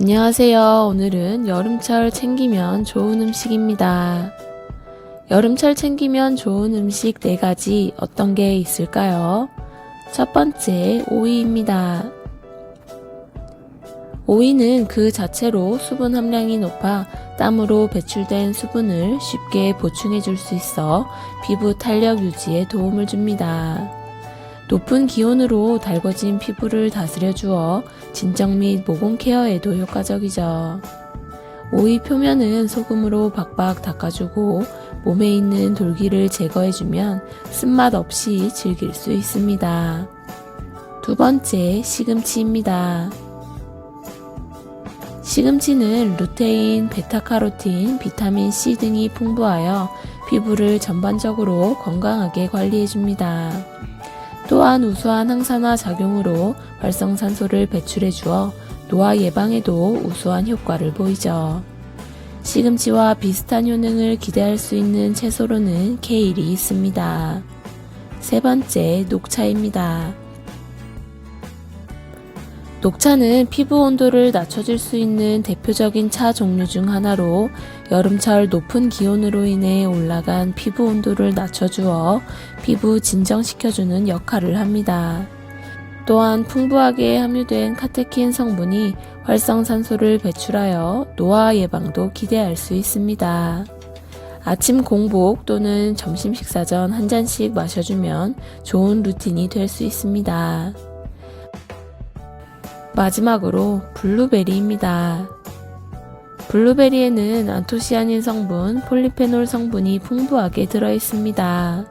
안녕하세요. 오늘은 여름철 챙기면 좋은 음식입니다. 여름철 챙기면 좋은 음식 4가지 어떤 게 있을까요? 첫 번째, 오이입니다. 오이는 그 자체로 수분 함량이 높아 땀으로 배출된 수분을 쉽게 보충해 줄 수 있어 피부 탄력 유지에 도움을 줍니다. 높은 기온으로 달궈진 피부를 다스려 주어 진정 및 모공 케어에도 효과적이죠. 오이 표면은 소금으로 박박 닦아주고 몸에 있는 돌기를 제거해주면 쓴맛 없이 즐길 수 있습니다. 두 번째, 시금치입니다. 시금치는 루테인, 베타카로틴, 비타민 C 등이 풍부하여 피부를 전반적으로 건강하게 관리해줍니다. 또한 우수한 항산화 작용으로 활성산소를 배출해 주어 노화 예방에도 우수한 효과를 보이죠. 시금치와 비슷한 효능을 기대할 수 있는 채소로는 케일이 있습니다. 세 번째, 녹차입니다. 녹차는 피부 온도를 낮춰줄 수 있는 대표적인 차 종류 중 하나로 여름철 높은 기온으로 인해 올라간 피부 온도를 낮춰주어 피부 진정시켜주는 역할을 합니다. 또한 풍부하게 함유된 카테킨 성분이 활성산소를 배출하여 노화 예방도 기대할 수 있습니다. 아침 공복 또는 점심 식사 전 한 잔씩 마셔주면 좋은 루틴이 될 수 있습니다. 마지막으로 블루베리입니다. 블루베리에는 안토시아닌 성분, 폴리페놀 성분이 풍부하게 들어 있습니다.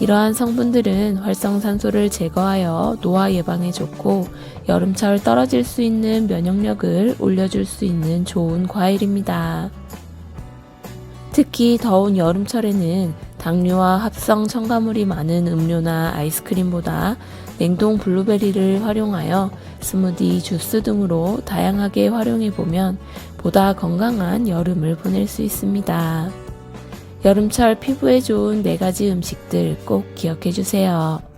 이러한 성분들은 활성산소를 제거하여 노화 예방에 좋고 여름철 떨어질 수 있는 면역력을 올려줄 수 있는 좋은 과일입니다. 특히 더운 여름철에는 당류와 합성 첨가물이 많은 음료나 아이스크림보다 냉동 블루베리를 활용하여 스무디, 주스 등으로 다양하게 활용해 보면 보다 건강한 여름을 보낼 수 있습니다. 여름철 피부에 좋은 4가지 음식들 꼭 기억해 주세요.